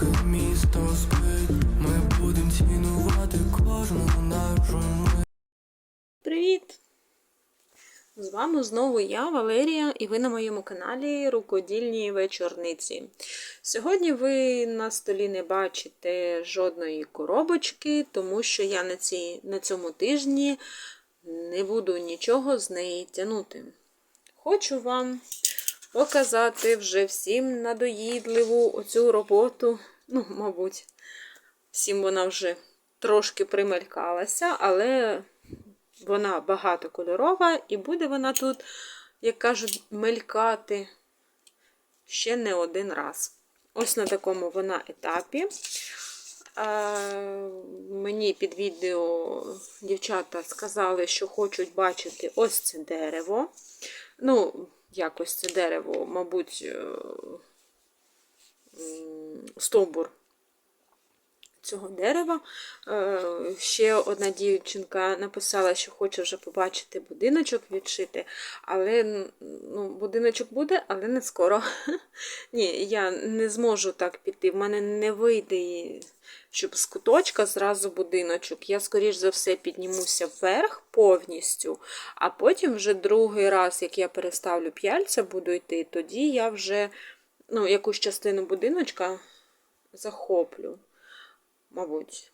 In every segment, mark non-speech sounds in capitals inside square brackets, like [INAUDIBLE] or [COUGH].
поки місто спить, ми будем цінувати кожну нашу мить. Привіт! З вами знову я, Валерія, і ви на моєму каналі Рукодільні вечорниці. Сьогодні ви на столі не бачите жодної коробочки, тому що я на, цій, на цьому тижні не буду нічого з неї тягнути. Хочу вам показати вже всім надоїдливу оцю роботу. Ну, мабуть, всім вона вже трошки примелькалася, але вона багатокольорова, і буде вона тут, як кажуть, мелькати ще не один раз. Ось на такому вона етапі. Мені під відео дівчата сказали, що хочуть бачити ось це дерево. Ну, якось це дерево, мабуть, е, стовбур цього дерева. Е, Ще одна дівчинка написала, що хоче вже побачити будиночок відшити, але ну, будиночок буде, але не скоро. [LAUGHS] Ні, я не зможу так піти. В мене не вийде, щоб з куточка зразу будиночок. Я, скоріш за все, піднімуся вверх повністю, а потім вже другий раз, як я переставлю п'яльця, буду йти, тоді я вже ну, якусь частину будиночка захоплю мабуть.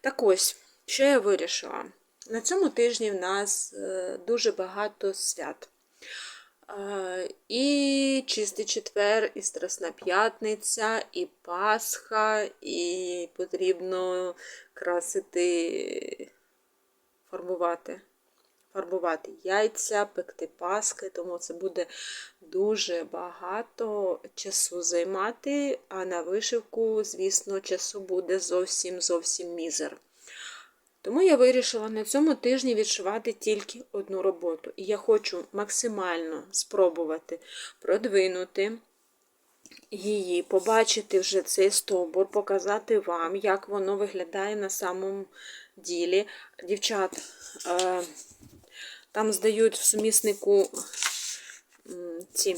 Так ось, що я вирішила? На цьому тижні в нас е, дуже багато свят. Е, І Чистий четвер, і Страсна П'ятниця, і Пасха, і потрібно красити, фарбувати. Фарбувати яйця, пекти паски, тому це буде дуже багато часу займати, а на вишивку, звісно, часу буде зовсім зовсім мізер. Тому я вирішила на цьому тижні відшивати тільки одну роботу. І я хочу максимально спробувати продвинути її, побачити вже цей стовбур, показати вам, як воно виглядає на самому ділі. Дівчат, е, там здають в суміснику ці,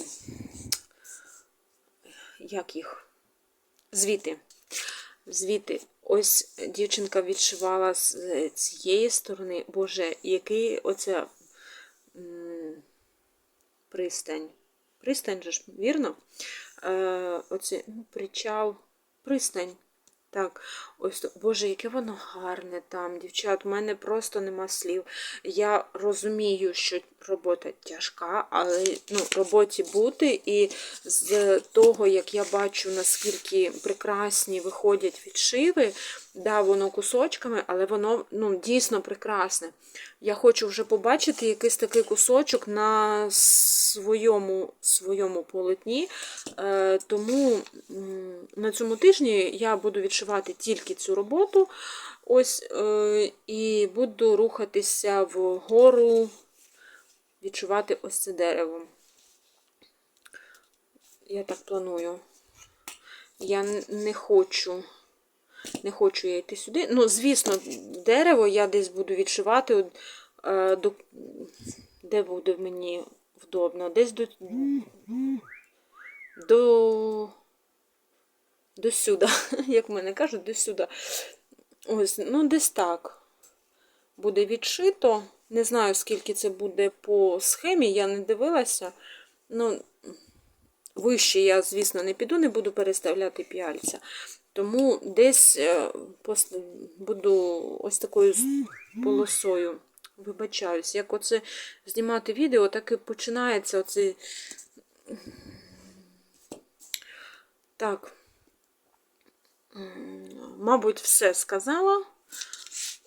як їх, звіти. Звіти. Ось дівчинка відшивала з е, цієї сторони. Боже, який оця пристань. Пристань же ж, вірно? Е, ну, причал, пристань. Так, ось, Боже, яке воно гарне там, дівчат, у мене просто нема слів. Я розумію, що робота тяжка, але ну, роботі бути, і з того, як я бачу, наскільки прекрасні виходять відшиви, да, воно кусочками, але воно ну, дійсно прекрасне. Я хочу вже побачити якийсь такий кусочок на своєму, своєму полотні. Е, тому на цьому тижні я буду відшивати тільки цю роботу. Ось, е, і буду рухатися вгору, відшивати ось це дерево. Я так планую. Я не хочу. Не хочу я йти сюди. Ну, звісно, дерево я десь буду відшивати, е, де буде мені вдобно. Десь до. До. До сюди, [LAUGHS] як в мене кажуть, до сюди. Ось, ну, десь так. Буде відшито. Не знаю, скільки це буде по схемі, я не дивилася. Ну, вище я, звісно, не піду, не буду переставляти п'яльця. Тому десь е, буду ось такою полосою. Вибачаюсь, як оце знімати відео, так і починається оце. Так. Мабуть, все сказала.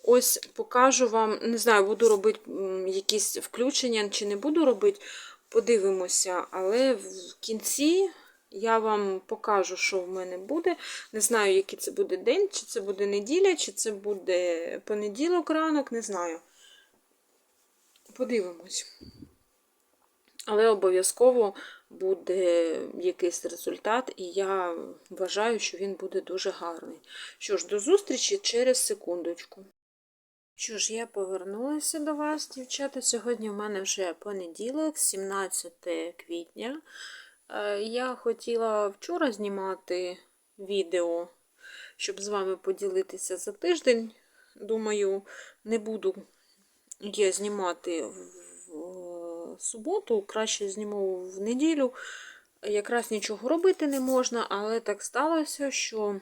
Ось покажу вам, не знаю, буду робити якісь включення чи не буду робити, подивимося, але в кінці я вам покажу, що в мене буде. Не знаю, який це буде день, чи це буде неділя, чи це буде понеділок ранок, не знаю. Подивимось. Але обов'язково буде якийсь результат, і я вважаю, що він буде дуже гарний. Що ж, до зустрічі через секундочку. Що ж, я повернулася до вас, дівчата. Сьогодні в мене вже понеділок, 17 квітня. Е, Я хотіла вчора знімати відео, щоб з вами поділитися за тиждень. Думаю, не буду я знімати в суботу, краще зніму в неділю. Якраз нічого робити не можна, але так сталося, що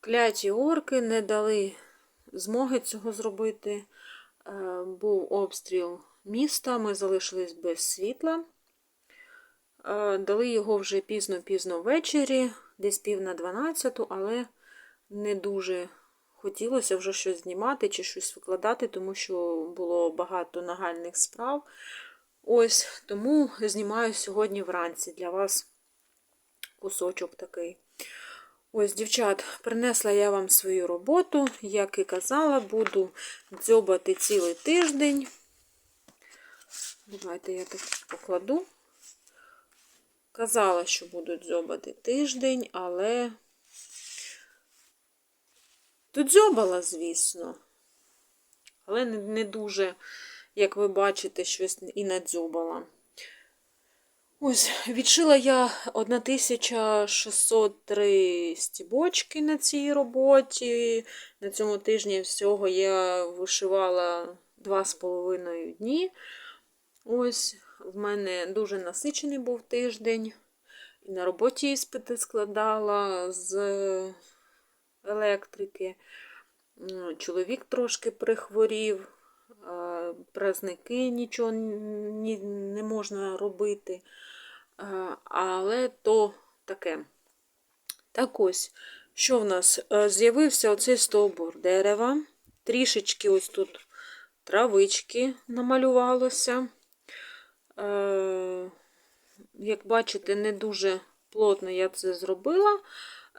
кляті орки не дали змоги цього зробити. Е, Був обстріл міста, ми залишились без світла. Е, Дали його вже пізно-пізно ввечері, десь пів на 12, але не дуже хотілося вже щось знімати чи щось викладати, тому що було багато нагальних справ. Ось, тому знімаю сьогодні вранці для вас кусочок такий. Ось, дівчат, принесла я вам свою роботу. Як і казала, буду дзьобати цілий тиждень. Давайте я так покладу. Казала, що буду дзьобати тиждень, але додзьобала, звісно. Але не, не дуже, як ви бачите, щось і надзьобала. Ось, відшила я 1603 стібочки на цій роботі. На цьому тижні всього я вишивала 2,5 дні. Ось, в мене дуже насичений був тиждень. І на роботі іспити складала з електрики. Чоловік трошки прихворів, а, праздники нічого не можна робити. Але то таке. Так ось, що в нас? Е, З'явився оцей стовбур дерева. Трішечки ось тут травички намалювалося. Е, Як бачите, не дуже плотно я це зробила.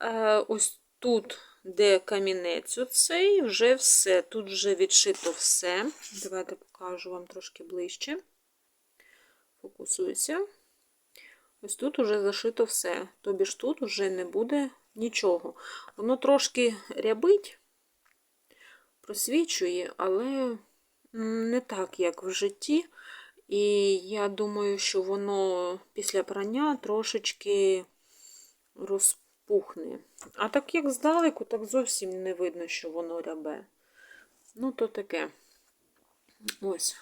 Е, Ось тут, де камінець оцей, вже все. Тут вже відшито все. Давайте покажу вам трошки ближче. Фокусуйся. Ось тут уже зашито все. Тобі ж тут вже не буде нічого. Воно трошки рябить, просвічує, але не так, як в житті. І я думаю, що воно після прання трошечки розпухне. А так як здалеку, так зовсім не видно, що воно рябе. Ну, то таке. Ось.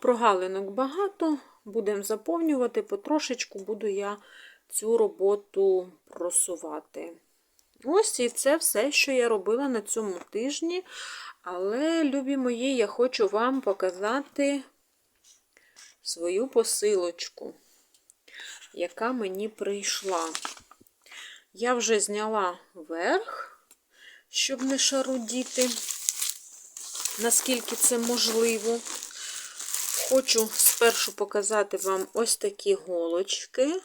Прогалинок багато, будемо заповнювати, потрошечку буду я цю роботу просувати. Ось і це все, що я робила на цьому тижні. Але, любі мої, я хочу вам показати свою посилочку, яка мені прийшла. Я вже зняла верх, щоб не шарудіти, наскільки це можливо. Хочу спершу показати вам ось такі голочки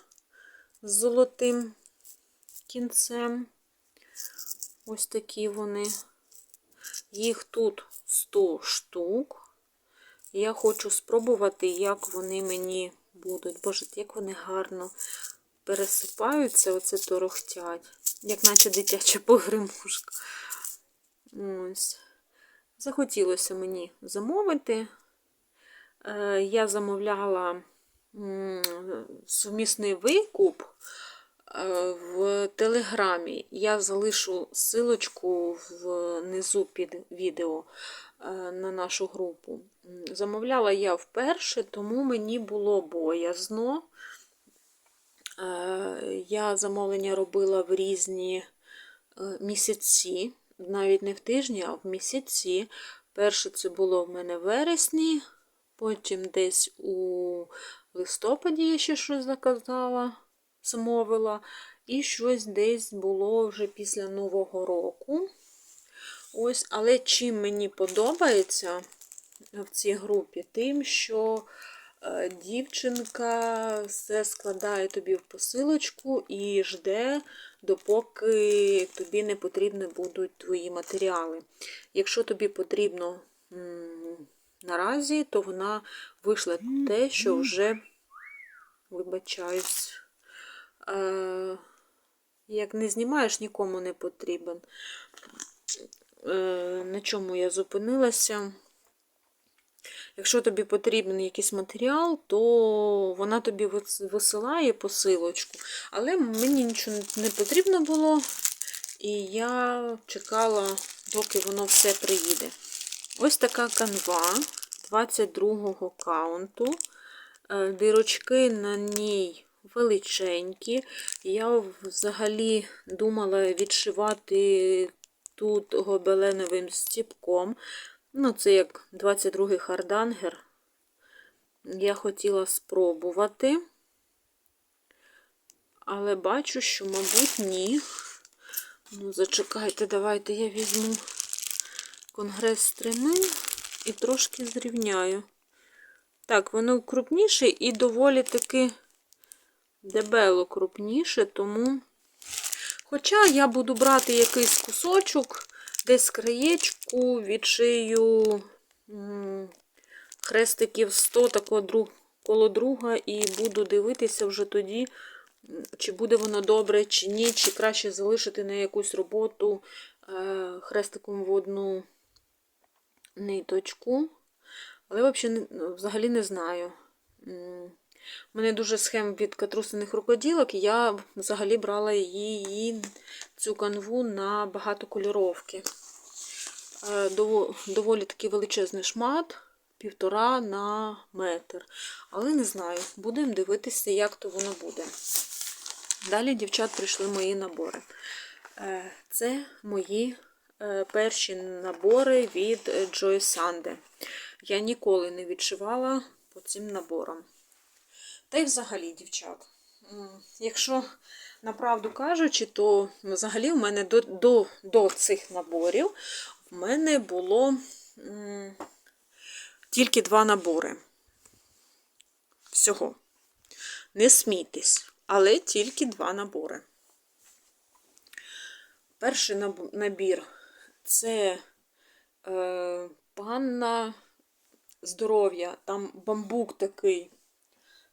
з золотим кінцем. Ось такі вони. Їх тут 100 штук. Я хочу спробувати, як вони мені будуть. Боже, як вони гарно пересипаються, оце торохтять, як наче дитяча погремушка. Ось. Захотілося мені замовити. Е, Я замовляла сумісний викуп е, в Телеграмі. Я залишу силочку внизу під відео е, на нашу групу. Замовляла я вперше, тому мені було боязно. Е, Я замовлення робила в різні е, місяці, навіть не в тижні, а в місяці. Перше це було в мене в вересні, потім десь у листопаді я ще щось заказала, замовила, і щось десь було вже після Нового року. Ось, але чим мені подобається в цій групі, тим, що дівчинка все складає тобі в посилочку і жде, допоки тобі не потрібні будуть твої матеріали. Якщо тобі потрібно наразі, то вона вийшла те, що вже, вибачаюсь, е, як не знімаєш, нікому не потрібен. Е, на чому я зупинилася? Якщо тобі потрібен якийсь матеріал, то вона тобі висилає посилочку. Але мені нічого не потрібно було, і я чекала, доки воно все приїде. Ось така канва 22-го каунту. Е, Дирочки на ній величенькі. Я взагалі думала відшивати тут гобеленовим стіпком. Ну, це як 22-й хардангер. Я хотіла спробувати, але бачу, що, мабуть, ні. Ну, зачекайте, давайте я візьму конгрес стремин і трошки зрівняю. Так, воно крупніше і доволі таки дебело крупніше, тому. Хоча я буду брати якийсь кусочок, десь краєчку, відшию хрестиків 100 такого друг, коло друга, і буду дивитися вже тоді, чи буде воно добре, чи ні, чи краще залишити на якусь роботу е, хрестиком в одну ниточку. Але взагалі не знаю. У мене дуже схем від катрусиних рукоділок, і я взагалі брала її, цю канву на багатокольоровки. Е, дово- Доволі такий величезний шмат, півтора на метр. Але не знаю, будемо дивитися, як то воно буде. Далі, дівчат, прийшли мої набори. Е, Це мої е, перші набори від е, Joy Sande. Я ніколи не відшивала по цим наборам. Та й взагалі, дівчат, якщо направду кажучи, то взагалі в мене до, до, до цих наборів в мене було м, тільки два набори. Всього. Не смійтесь, але тільки два набори. Перший набір це е, панна здоров'я, там бамбук такий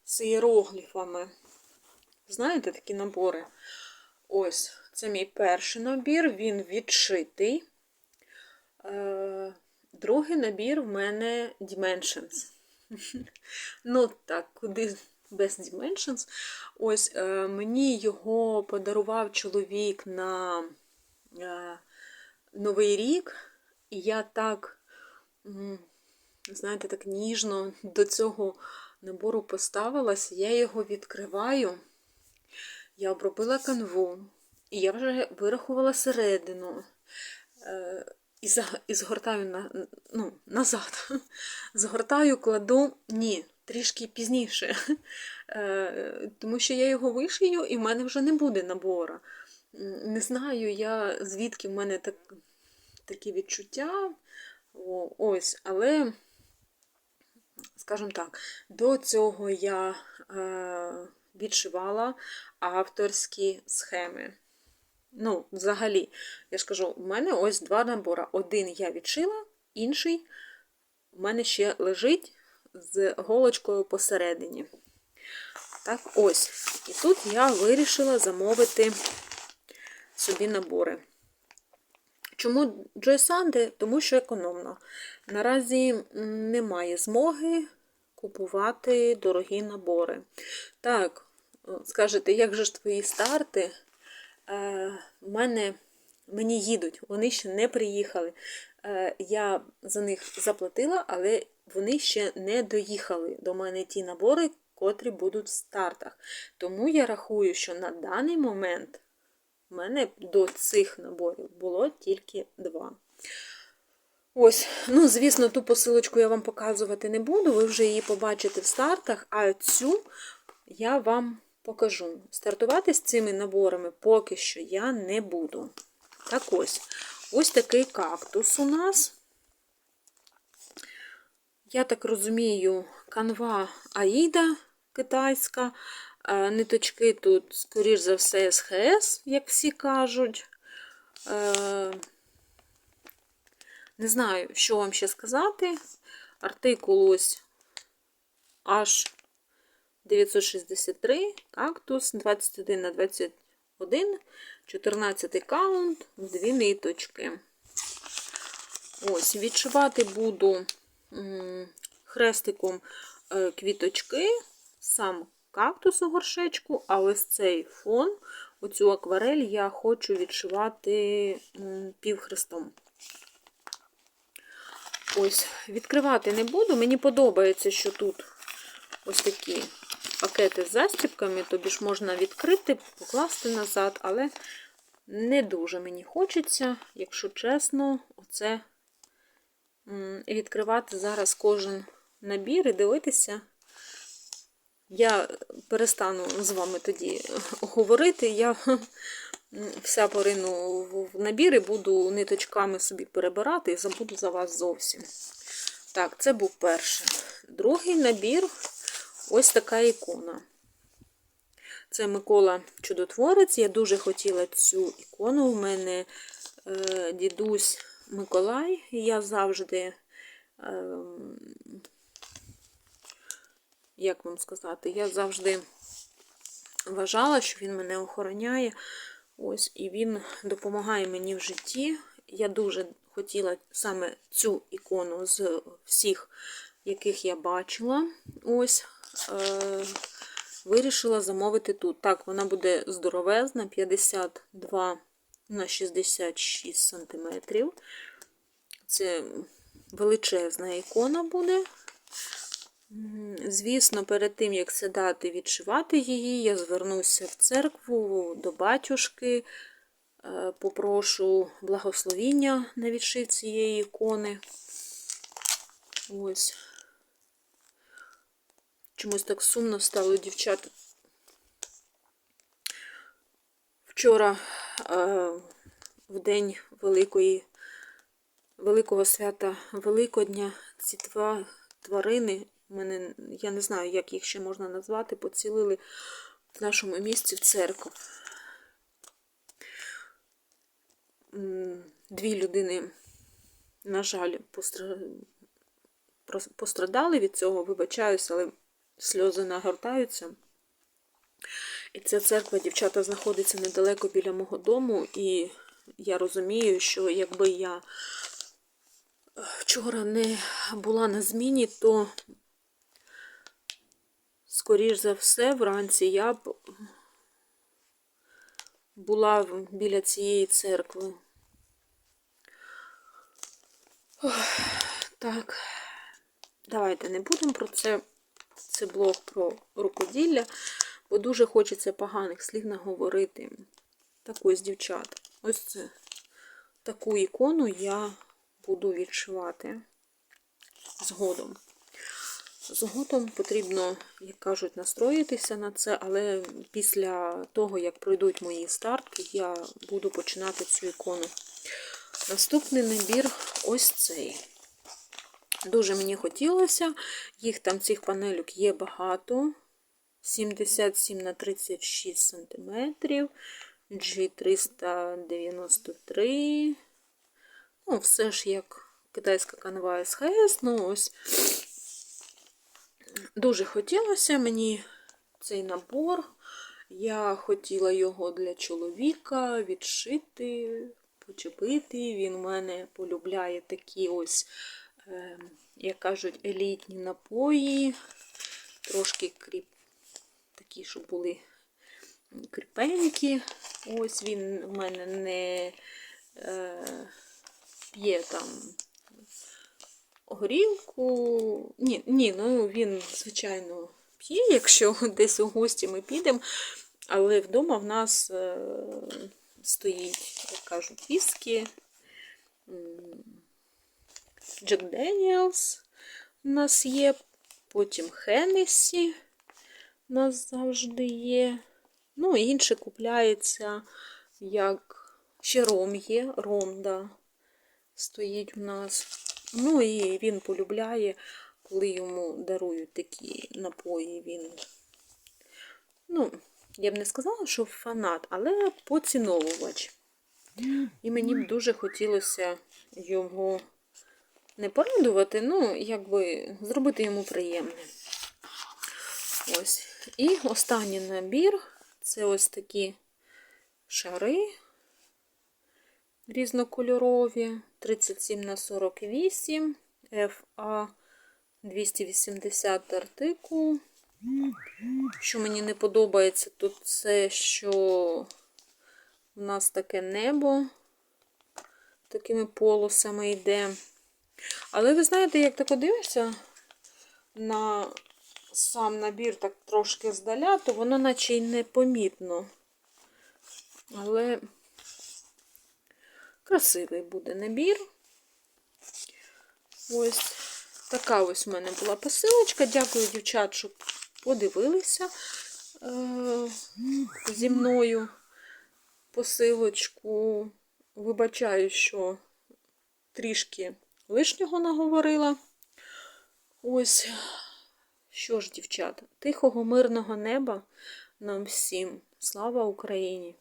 з іерогліфами. Знаєте такі набори? Ось, це мій перший набір, він відшитий. Е, другий набір в мене Dimensions. [LAUGHS] ну, так, куди без Dimensions. Ось е, мені його подарував чоловік на е, Новий рік, і я так, знаєте, так ніжно до цього набору поставилась. Я його відкриваю, я обробила канву, і я вже вирахувала середину. Е, і, і згортаю на, ну, назад. [LAUGHS] Згортаю, кладу, ні, трішки пізніше. Е, тому що я його вишию, і в мене вже не буде набора. Не знаю я, звідки в мене так, такі відчуття. О, ось, але, скажімо так, до цього я е, відшивала авторські схеми. Ну, взагалі, я ж кажу, в мене ось два набори. Один я відшила, інший в мене ще лежить з голочкою посередині. Так, ось. І тут я вирішила замовити собі набори. Чому Sande? Тому що економно. Наразі немає змоги купувати дорогі набори. Так, скажете, як же ж твої старти? Е, мене, мені їдуть, вони ще не приїхали. Е, я за них заплатила, але вони ще не доїхали до мене ті набори, котрі будуть в стартах. Тому я рахую, що на даний момент в мене до цих наборів було тільки два. Ось, ну, звісно, ту посилочку я вам показувати не буду, ви вже її побачите в стартах, а цю я вам покажу. Стартувати з цими наборами поки що я не буду. Так ось, ось такий кактус у нас. Я так розумію, канва Аїда китайська. Е, Ниточки тут, скоріш за все, СХС, як всі кажуть. Не знаю, що вам ще сказати. Артикул ось аж 963, кактус 21 на 21, 14 каунт, дві ниточки. Ось, відшивати буду хрестиком е, квіточки, сам кактус у горшечку, а ось цей фон, оцю акварель я хочу відшивати півхрестом. Ось, відкривати не буду. Мені подобається, що тут ось такі пакети з застібками, тобі ж можна відкрити, покласти назад, але не дуже мені хочеться, якщо чесно, оце відкривати зараз кожен набір і дивитися. Я перестану з вами тоді говорити. Я вся порину в набір і буду ниточками собі перебирати і забуду за вас зовсім. Так, це був перший. Другий набір ось така ікона. Це Микола Чудотворець. Я дуже хотіла цю ікону. У мене е, дідусь Миколай, я завжди. Е, як вам сказати, я завжди вважала, що він мене охороняє. Ось, і він допомагає мені в житті. Я дуже хотіла саме цю ікону з всіх, яких я бачила. Ось, е, вирішила замовити тут. Так, вона буде здоровезна, 52 на 66 сантиметрів. Це величезна ікона буде. Звісно, перед тим, як сідати відшивати її, я звернуся в церкву до батюшки, е, попрошу благословіння на відшив цієї ікони. Ось. Чомусь так сумно стало, дівчата. Вчора е, в день Великої, Великого свята Великодня ці два тварини, мене, я не знаю, як їх ще можна назвати, поцілили в нашому місці в церкву. Дві людини, на жаль, пострадали від цього, вибачаюсь, але сльози нагортаються. І ця церква, дівчата, знаходиться недалеко біля мого дому, і я розумію, що якби я вчора не була на зміні, то, скоріш за все, вранці я б була біля цієї церкви. Так, давайте не будемо про це. Це блог про рукоділля, бо дуже хочеться поганих слів наговорити. Так ось, дівчата, ось це. Таку ікону я буду відшивати згодом. Згодом потрібно, як кажуть, настроїтися на це, але після того, як пройдуть мої стартки, я буду починати цю ікону. Наступний набір ось цей. Дуже мені хотілося. Їх там цих панелюк є багато. 77 на 36 сантиметрів. G393. Ну, все ж як китайська канва СХС. Ну, ось. Дуже хотілося мені цей набор. Я хотіла його для чоловіка відшити, почепити. Він у мене полюбляє такі ось, е, як кажуть, елітні напої. Трошки кріп, такі, щоб були кріпенькі. Ось він у мене не е, п'є там горілку. Ні, ні, ну він, звичайно, п'є, якщо [LAUGHS] десь у гості ми підемо. Але вдома в нас е, стоїть, як кажуть, віскі. Джек Деніелс у нас є. Потім Хеннесі у нас завжди є. Ну, інше купляється, як ще ром є, ром, да, стоїть у нас. Ну і він полюбляє, коли йому дарують такі напої. Він, ну, я б не сказала, що фанат, але поціновувач. І мені б дуже хотілося його не порадувати, ну, якби зробити йому приємне. Ось. І останній набір це ось такі шари різнокольорові. 37 на 48 FA 280 артикул. Що мені не подобається тут це, що в нас таке небо такими полосами йде. Але ви знаєте, як так дивишся на сам набір так трошки здаля, то воно наче й непомітно. Але красивий буде набір. Ось така ось в мене була посилочка. Дякую, дівчат, що подивилися е- зі мною посилочку. Вибачаю, що трішки лишнього наговорила. Ось, що ж, дівчата, тихого, мирного неба нам всім. Слава Україні!